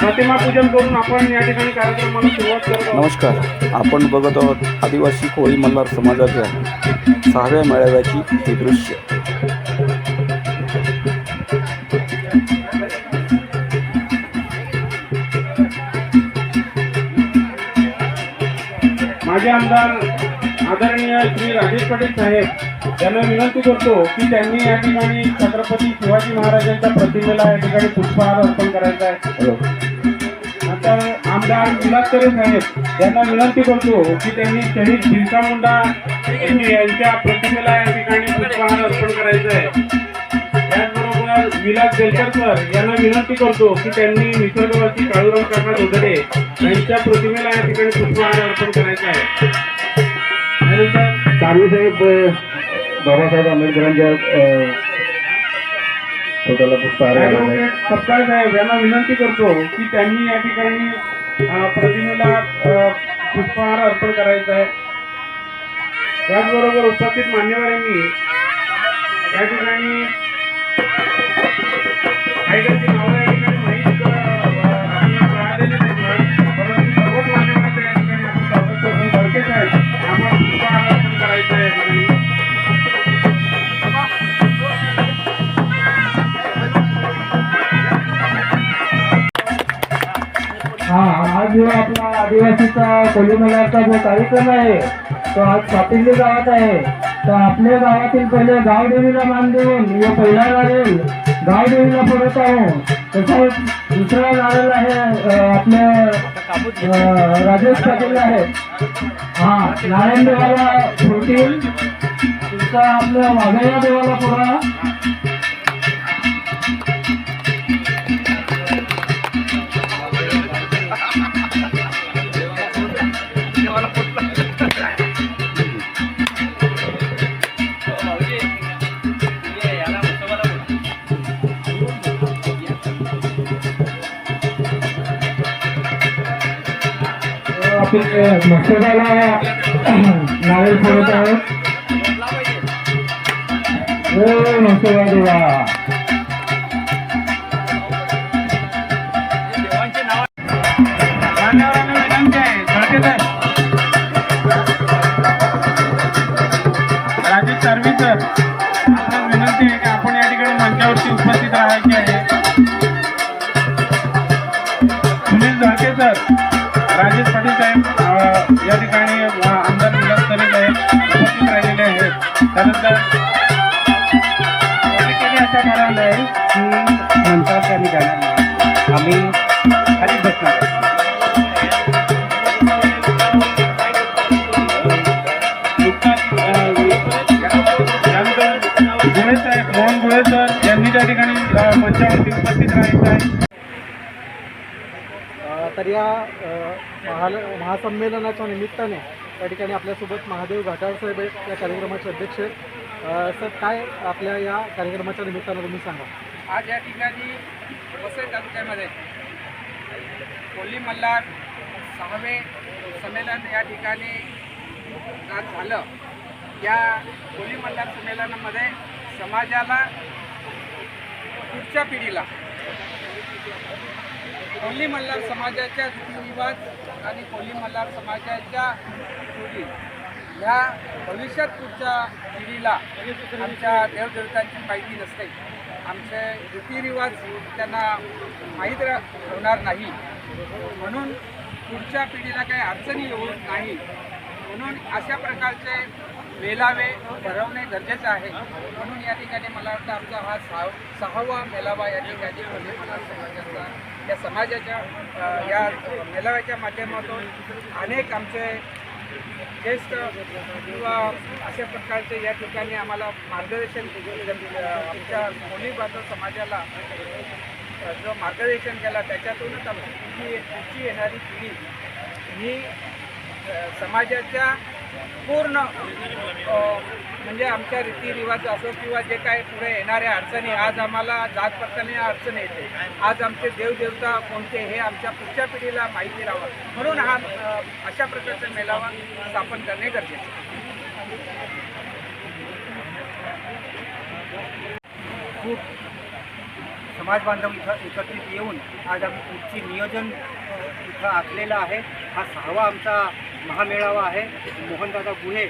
प्रतिमा पूजन करून आपण या ठिकाणी कार्यक्रमाला सुरुवात करत नमस्कार. आपण बघत आहोत आदिवासी कोळी मल्हार समाजाच्या सहाव्या मेळाव्याची हे दृश्य. माझे आमदार आदरणीय श्री राजेश पाटील साहेब त्यांना विनंती करतो की त्यांनी या ठिकाणी छत्रपती शिवाजी महाराजांच्या प्रतिमेला या ठिकाणी पुष्पहार अर्पण करायचा आहे. नंतर आमदार विलासकरे साहेब यांना विनंती करतो की त्यांनी शहीद बिरसा मुंडा यांच्या प्रतिमेला या ठिकाणी पुष्पहार अर्पण करायचं आहे. त्याचबरोबर विलास बेलकर सर यांना विनंती करतो की त्यांनी निसर्गवासी काळूराम काका दोदडे यांच्या प्रतिमेला या ठिकाणी पुष्पहार अर्पण करायचं आहे. त्यानंतर साहेब बाबासाहेब आंबेडकरांच्या फोटोला पुष्पहार आहे सपकाळ साहेब यांना विनंती करतो की त्यांनी या ठिकाणी अ, प्रतिमेला अ, पुष्पहार अर्पण करायचा आहे. त्याचबरोबर उपस्थित मान्यवरांनी या ठिकाणी नावं आज जो आपला आदिवासीचा कोली कोलीमेळ्याचा जो कार्यक्रम आहे तो आज सापिल्ली गावात आहे. तर आपल्या गावातील पहिले गावदेवीला मान देऊन हे पहिला नारेल गावदेवीला पडत आहो तसंच दुसरा नारेल आहे आपले राजेश पाटील आहेत हा नारायण देवाला फुटतील तुमचा आपल्या वाघया देवाला पुरा. आपले मस्तकाला नारळ फोडत आहोत ओ मस्तका देवा मान्यवरांना राजेश सर आपल्याला विनंती आहे की आपण या ठिकाणी मंचावरती उपस्थित राहायचे आहे सुनील झळके सर राजेश या ठिकाणी आमदार विलास तरे साहेब उपस्थित राहिलेले आहेत. त्यानंतर या ठिकाणी असं ठरवलं आहे की मंचावरती आम्ही आम्ही खाली बसणार आहे त्यानंतर गोळे मोहन गोळे यांनी त्या ठिकाणी मंचावरती उपस्थित राहायचं आहे. तर या महाल महासंमेलनाच्या निमित्ताने या ठिकाणी आपल्यासोबत महादेव घाटाळ साहेब आहेत या कार्यक्रमाचे अध्यक्ष आहेत. सर काय आपल्या या कार्यक्रमाच्या निमित्तानं तुम्ही सांगा आज या ठिकाणी वसई तालुक्यामध्ये कोल्ही मल्हार सहावे संमेलन या ठिकाणी आज झालं या कोल्ही मल्हार संमेलनामध्ये समाजाला पुढच्या पिढीला कोल्ही मल्हार समाजाच्या रीतिरिवाज आणि कोल्ही मल्हार समाजाच्या रूढी ह्या भविष्यात पुढच्या पिढीला आमच्या देवदेवतांची माहिती नसते. आमचे रीतिरिवाज त्यांना माहीत होणार नाही. म्हणून पुढच्या पिढीला काही अडचणी येऊ नाही म्हणून अशा प्रकारचे मेलावे भरवणे गरजेचं आहे. म्हणून या ठिकाणी मला वाटतं आमचा हा सहा सहावा मेलावा या ठिकाणी समाजाचा. या समाजाच्या या मेलाव्याच्या माध्यमातून अनेक आमचे ज्येष्ठ किंवा अशा प्रकारचे या ठिकाणी आम्हाला मार्गदर्शन आमच्या कोणी समाजाला जो मार्गदर्शन केला त्याच्यातूनच आमची पुढची येणारी पिढी ही समाजाच्या पूर्ण म्हणजे आमच्या रीतिरिवाज असो किंवा जे काय पुढे येणाऱ्या अडचणी आज आम्हाला जात पडताना अडचण येते. आज आमचे देवदेवता कोणते हे आमच्या पुढच्या पिढीला माहिती राहावं. म्हणून हा अशा प्रकारचा मेळावा स्थापन करणे गरजेचे खूप समाज बांधव इथं एकत्रित येऊन आज आम्ही पुढची नियोजन इथं आखलेलं आहे. हा सहावा आमचा महामेळावा आहे. मोहनदादा गुहे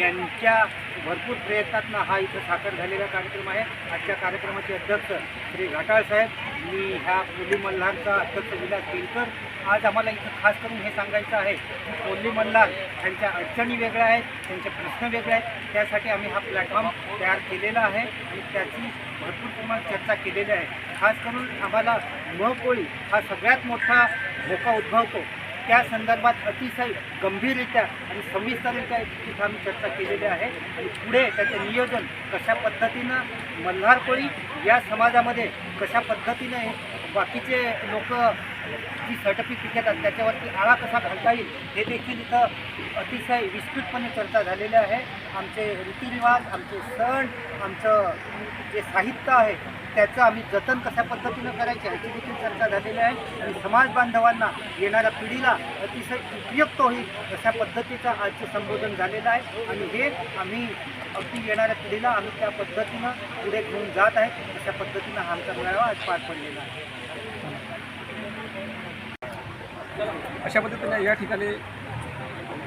यांच्या भरपूर प्रयत्नातनं हा इथं साकार झालेला कार्यक्रम आहे. आजच्या कार्यक्रमाचे अध्यक्ष श्री घाटाळ साहेब मी ह्या कोल्ली मल्हारचा अध्यक्ष विलास केलकर. आज आम्हाला इथं खास करून हे सांगायचं आहे की कोल्ली मल्हार त्यांच्या अडचणी वेगळ्या आहेत त्यांचे प्रश्न वेगळे आहेत. त्यासाठी आम्ही हा प्लॅटफॉर्म तयार केलेला आहे आणि त्याची भरपूर प्रमाणात चर्चा केलेली आहे. खास करून आम्हाला म कोळी हा सगळ्यात मोठा धोका उद्भवतो. त्या संदर्भात अतिशय गंभीररित्या आणि सविस्तररित्या तिथं आम्ही चर्चा केलेली आहे. आणि पुढे त्याचं नियोजन कशा पद्धतीनं मल्हार कोळी या समाजामध्ये कशा पद्धतीने बाकीचे लोक जी सर्टिफिकेट घेतात त्याच्यावरती आळा कसा घालता येईल हे देखील इथं अतिशय विस्तृतपणे चर्चा झालेली आहे. आमचे रीतिरिवाज आमचे सण आमचं जे साहित्य आहे त्याचं आम्ही जतन कशा पद्धतीनं करायचं ह्याची देखील चर्चा झालेली आहे. आणि समाज बांधवांना येणाऱ्या पिढीला अतिशय उपयुक्त होईल अशा पद्धतीचं आजचं संबोधन झालेलं आहे. आणि हे आम्ही अगदी येणाऱ्या पिढीला आम्ही त्या पद्धतीनं पुढे घेऊन जात आहे. अशा पद्धतीनं हा आमचा मेळावा आज पार पडलेला आहे. अशा पद्धतीने या ठिकाणी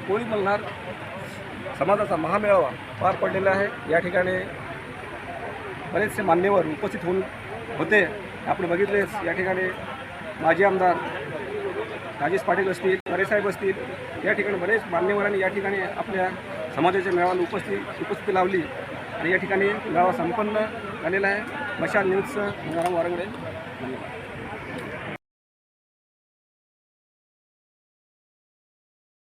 कोळी मल्हार समाजाचा महामेळावा पार पडलेला आहे. या ठिकाणी बरेचसे मान्यवर उपस्थित होऊन होते. आपण बघितलेच या ठिकाणी माजी आमदार राजेश पाटील असतील साहेब असतील या ठिकाणी बरेच मान्यवरांनी या ठिकाणी आपल्या समाजाच्या मेळाव्याला उपस्थित उपस्थिती लावली. आणि या ठिकाणी मेळावा संपन्न झालेला आहे. मशाल न्यूजचं गंगाराम वारंगडे. धन्यवाद.